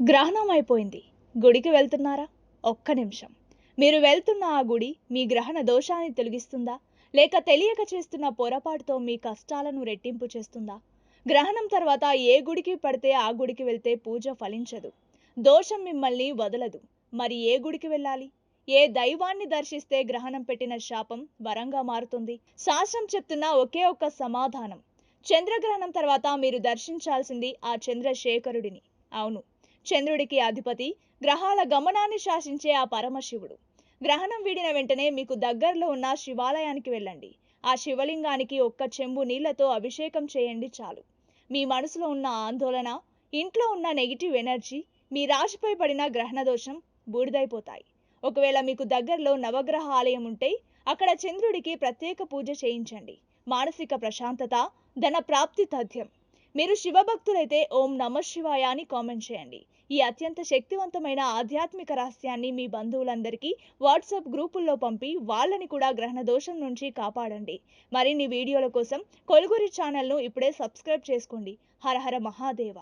గ్రహణం అయిపోయింది. గుడికి వెళ్తున్నారా? ఒక్క నిమిషం. మీరు వెళ్తున్న ఆ గుడి మీ గ్రహణ దోషాన్ని తొలగిస్తుందా? లేక తెలియక చేస్తున్న పొరపాటుతో మీ కష్టాలను రెట్టింపు చేస్తుందా? గ్రహణం తర్వాత ఏ గుడికి పడితే ఆ గుడికి వెళ్తే పూజ ఫలించదు. దోషం మిమ్మల్ని వదలదు. మరి ఏ గుడికి వెళ్ళాలి? ఏ దైవాన్ని దర్శిస్తే గ్రహణం పెట్టిన శాపం వరంగా మారుతుంది? శాస్త్రం చెప్తున్న ఒకే ఒక్క సమాధానం. చంద్రగ్రహణం తర్వాత మీరు దర్శించాల్సింది ఆ చంద్రశేఖరుడిని. అవును. చంద్రుడికి అధిపతి గ్రహాల గమనాన్ని శాసించే ఆ పరమశివుడు. గ్రహణం వీడిన వెంటనే మీకు దగ్గరలో ఉన్న శివాలయానికి వెళ్ళండి. ఆ శివలింగానికి ఒక్క చెంబు నీళ్ళతో అభిషేకం చేయండి చాలు. మీ మనసులో ఉన్న ఆందోళన ఇంట్లో ఉన్న నెగిటివ్ ఎనర్జీ మీ రాశిపై పడిన గ్రహణ దోషం బూడిదైపోతాయి. ఒకవేళ మీకు దగ్గరలో నవగ్రహ ఆలయం ఉంటే అక్కడ చంద్రుడికి ప్రత్యేక పూజ చేయించండి. మానసిక ప్రశాంతత ధన ప్రాప్తి తథ్యం. మీరు శివభక్తులైతే ఓం నమ శివాయ అని కామెంట్ చేయండి. ఈ అత్యంత శక్తివంతమైన ఆధ్యాత్మిక రహస్యాన్ని మీ బంధువులందరికీ వాట్సాప్ గ్రూపుల్లో పంపి వాళ్ళని కూడా గ్రహణ దోషం నుంచి కాపాడండి. మరిన్ని వీడియోల కోసం కొలుగురి ఛానల్ను ఇప్పుడే సబ్స్క్రైబ్ చేసుకోండి. హరహర మహాదేవ.